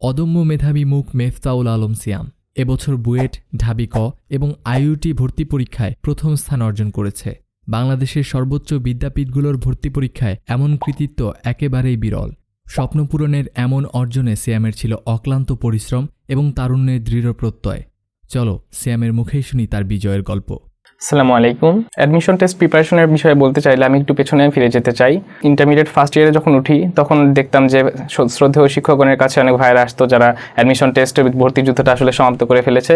অদম্য মেধাবী মুখ মেফতাউল আলম সিয়াম এবছর বুয়েট ঢাবি ক এবং আইইউটি ভর্তি পরীক্ষায় প্রথম স্থান অর্জন করেছে। বাংলাদেশের সর্বোচ্চ বিদ্যাপীঠগুলোর ভর্তি পরীক্ষায় এমন কৃতিত্ব একেবারেই বিরল। স্বপ্নপূরণের এমন অর্জনে সিয়ামের ছিল অক্লান্ত পরিশ্রম এবং তারুণ্যের দৃঢ় প্রত্যয়। চলো সিয়ামের মুখেই শুনি তার বিজয়ের গল্প। আসসালামু আলাইকুম। অ্যাডমিশন টেস্ট প্রিপারেশনের বিষয়ে বলতে চাইলে আমি একটু পেছনে ফিরে যেতে চাই। ইন্টারমিডিয়েট ফার্স্ট ইয়ারে যখন উঠি, তখন দেখতাম যে শ্রদ্ধেয় শিক্ষকগণের কাছে অনেক ভাইরা আসতো যারা অ্যাডমিশন টেস্টের ভর্তি যুদ্ধটা আসলে সমাপ্ত করে ফেলেছে।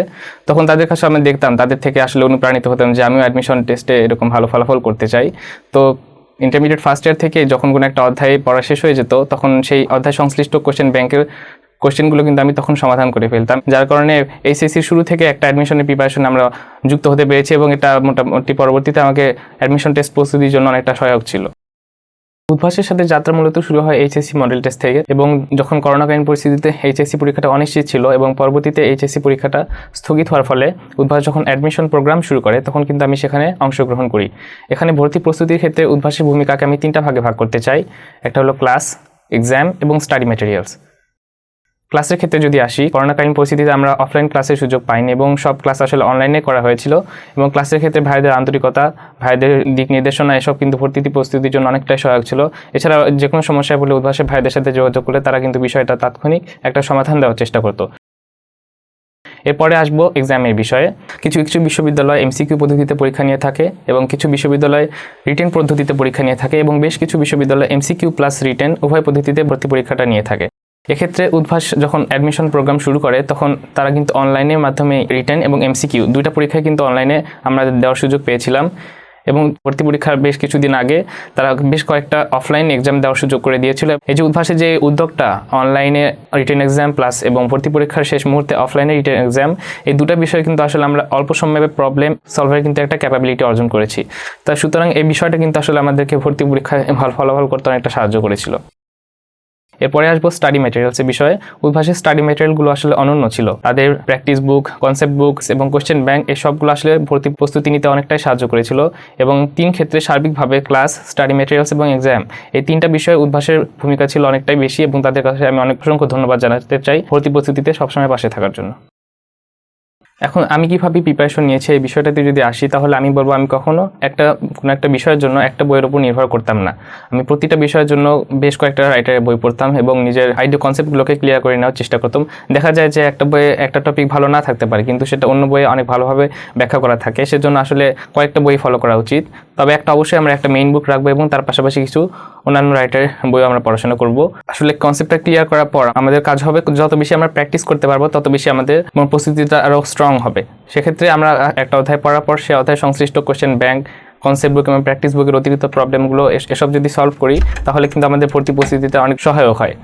তখন তাদের কাছে আমি দেখতাম, তাদের থেকে আসলে অনুপ্রাণিত হতাম যে আমিও অ্যাডমিশন টেস্টে এরকম ভালো ফলাফল করতে চাই। তো ইন্টারমিডিয়েট ফার্স্ট ইয়ার থেকে যখন কোনো একটা অধ্যায় পড়া শেষ হয়ে যেত, তখন সেই অধ্যায় সংশ্লিষ্ট কোশ্চেন ব্যাংকের কোশ্চেনগুলো কিন্তু আমি তখন সমাধান করে ফেলতাম। যার কারণে এইচএসসি শুরু থেকে একটা অ্যাডমিশনের প্রিপারেশন আমরা যুক্ত হতে পেরেছি এবং এটা মোটামুটি পরবর্তীতে আমাকে অ্যাডমিশন টেস্ট প্রস্তুতির জন্য অনেকটা সহায়ক ছিল। উদ্ভাসের সাথে যাত্রা মূলত শুরু হয় এইচএসসি মডেল টেস্ট থেকে এবং যখন করোনাকালীন পরিস্থিতিতে এইচএসসি পরীক্ষাটা অনিশ্চিত ছিল এবং পরবর্তীতে এইচএসসি পরীক্ষাটা স্থগিত হওয়ার ফলে উদ্ভাস যখন অ্যাডমিশন প্রোগ্রাম শুরু করে তখন কিন্তু আমি সেখানে অংশগ্রহণ করি। এখানে ভর্তি প্রস্তুতির ক্ষেত্রে উদ্ভাসের ভূমিকাকে আমি তিনটা ভাগে ভাগ করতে চাই। একটা হলো ক্লাস এক্সাম এবং স্টাডি ম্যাটেরিয়ালস ক্লাসের ক্ষেত্রে যদি আসি, করোনাকালীন পরিস্থিতিতে আমরা অফলাইন ক্লাসের সুযোগ পাইনি এবং সব ক্লাস আসলে অনলাইনে করা হয়েছিল এবং ক্লাসের ক্ষেত্রে ভাইদের আন্তরিকতা, ভাইদের দিক নির্দেশনা, এসব কিন্তু ভর্তি প্রস্তুতির জন্য অনেকটাই সহায়ক ছিল। এছাড়া যে কোনো সমস্যায় বলে উদ্ভাসে ভাইদের সাথে যোগাযোগ করলে তারা কিন্তু বিষয়টা তাৎক্ষণিক একটা সমাধান দেওয়ার চেষ্টা করতো। এরপরে আসব এক্সামের বিষয়ে। কিছু কিছু বিশ্ববিদ্যালয় এমসিকিউ পদ্ধতিতে পরীক্ষা নিয়ে থাকে এবং কিছু বিশ্ববিদ্যালয় রিটেন পদ্ধতিতে পরীক্ষা নিয়ে থাকে এবং বেশ কিছু বিশ্ববিদ্যালয় এমসিকিউ প্লাস রিটেন উভয় পদ্ধতিতে ভর্তি পরীক্ষাটা নিয়ে থাকে। এক্ষেত্রে উদ্ভাস যখন অ্যাডমিশন প্রোগ্রাম শুরু করে, তখন তারা কিন্তু অনলাইনের মাধ্যমে রিটার্ন এবং এমসিকিউ দুইটা পরীক্ষায় কিন্তু অনলাইনে আমরা দেওয়ার সুযোগ পেয়েছিলাম। এবং ভর্তি পরীক্ষার বেশ কিছুদিন আগে তারা বেশ কয়েকটা অফলাইন এক্সাম দেওয়ার সুযোগ করে দিয়েছিল। এই যে উদ্ভাসে যে উদ্যোগটা অনলাইনে রিটেন এক্সাম প্লাস এবং ভর্তি পরীক্ষার শেষ মুহূর্তে অফলাইনে রিটেন এক্সাম এই দুটো বিষয়ে কিন্তু আসলে আমরা অল্প সময়ে প্রবলেম সলভের কিন্তু একটা ক্যাপাবিলিটি অর্জন করেছি। তা সুতরাং এই বিষয়টা কিন্তু আসলে আমাদেরকে ভর্তি পরীক্ষায় ভালো ফলাফল করতে অনেকটা সাহায্য করেছিল। এরপরে আসব স্টাডি ম্যাটেরিয়ালসের বিষয়ে। উদ্ভাসের স্টাডি ম্যাটেরিয়ালগুলো আসলে অনন্য ছিল। তাদের প্র্যাকটিস বুক কনসেপ্ট বুকস এবং কোশ্চেন ব্যাংক এসবগুলো সবগুলো আসলে ভর্তি প্রস্তুতি নিতে অনেকটাই সাহায্য করেছিল এবং তিন ক্ষেত্রে সার্বিকভাবে ক্লাস স্টাডি ম্যাটেরিয়ালস এবং এক্সাম এই তিনটা বিষয়ে উদ্ভাসের ভূমিকা ছিল অনেকটাই বেশি এবং তাদের কাছে আমি অনেক অসংখ্য ধন্যবাদ জানাতে চাই ভর্তি প্রস্তুতিতে সবসময় পাশে থাকার জন্য। এখন আমি কীভাবে প্রিপারেশন নিয়েছি? এই বিষয়টাতে যদি আসি, তাহলে আমি বলব আমি কখনো একটা, কোনো একটা বিষয়ের জন্য একটা বইয়ের উপর নির্ভর করতাম না। আমি প্রতিটা বিষয়ের জন্য বেশ কয়েকটা রাইটারের বই পড়তাম এবং নিজের আইডিয়া কনসেপ্টগুলোকে ক্লিয়ার করে নেওয়ার চেষ্টা করতাম। দেখা যায় যে একটা বইয়ে একটা টপিক ভালো না থাকতে পারে, কিন্তু সেটা অন্য বইয়ে অনেক ভালোভাবে ব্যাখ্যা করা থাকে। সেজন্য আসলে কয়েকটা বই ফলো করা উচিত। তবে একটা অবশ্যই আমরা একটা মেইন বুক রাখব এবং তার পাশাপাশি কিছু অন্যান্য রাইটারের বইও আমরা পড়াশোনা করব। আসলে কনসেপ্টটা ক্লিয়ার করার পর আমাদের কাজ হবে যত বেশি আমরা প্র্যাকটিস করতে পারব, তত বেশি আমাদের প্রস্তুতিটা আরও স্ট্রং হবে। সেক্ষেত্রে আমরা একটা অধ্যায় পড়ার পর সে অধ্যায় সংশ্লিষ্ট কোশ্চেন ব্যাংক কনসেপ্ট বুক এবং প্র্যাকটিস বুকের অতিরিক্ত প্রবলেমগুলো এসব যদি সলভ করি, তাহলে কিন্তু আমাদের ভর্তি প্রস্তুতিতে অনেক সহায়ক হয়।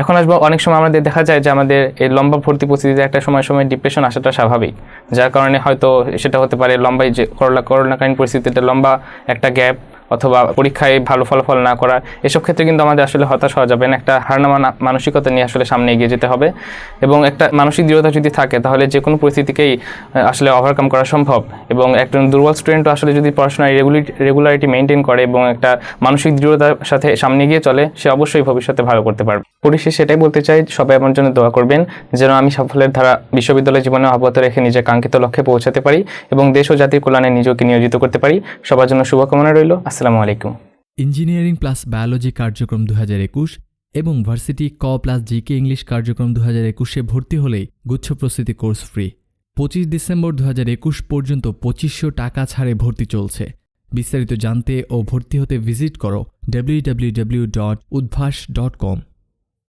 এখন আসব, অনেক সময় আমাদের দেখা যায় যে আমাদের এই লম্বা ভর্তি প্রস্তুতিতে একটা সময় সময় ডিপ্রেশন আসাটা স্বাভাবিক। যার কারণে হয়তো সেটা হতে পারে লম্বাই যে করোনা, করোনাকালীন পরিস্থিতিতে লম্বা একটা গ্যাপ অথবা পরীক্ষায় ভালো ফলাফল না করা এসব ক্ষেত্রে কিন্তু আমাদের আসলে হতাশ হওয়া যাবে না। একটা হারনামা মানসিকতা নিয়ে আসলে সামনে এগিয়ে যেতে হবে এবং একটা মানসিক দৃঢ়তা যদি থাকে, তাহলে যে কোনো পরিস্থিতিকেই আসলে ওভারকাম করা সম্ভব। এবং একজন দুর্বল স্টুডেন্টও আসলে যদি পড়াশোনায় রেগুলি রেগুলারিটি মেনটেন করে এবং একটা মানসিক দৃঢ়তার সাথে সামনে এগিয়ে চলে, সে অবশ্যই ভবিষ্যতে ভালো করতে পারবে। পরিশেষে সেটাই বলতে চাই, সবাই আমার জন্য দোয়া করবেন, যেন আমি সাফল্যের ধারা বিশ্ববিদ্যালয় জীবনে অব্যাহত রেখে নিজের কাঙ্ক্ষিত লক্ষ্যে পৌঁছাতে পারি এবং দেশ ও জাতির কল্যাণে নিজেকে নিয়োজিত করতে পারি। সবার জন্য শুভকামনা রইল। আসসালামু আলাইকুম। ইঞ্জিনিয়ারিং প্লাস বায়োলজি কার্যক্রম দু একুশ এবং ভার্সিটি ক প্লাস জিকে ইংলিশ কার্যক্রম দু হাজার একুশে ভর্তি হলেই গুচ্ছ প্রস্তুতি কোর্স ফ্রি। পঁচিশ ডিসেম্বর দু হাজার একুশ পর্যন্ত পঁচিশশো টাকা ছাড়ে ভর্তি চলছে। বিস্তারিত জানতে ও ভর্তি হতে ভিজিট করো W W W dot Udvash dot com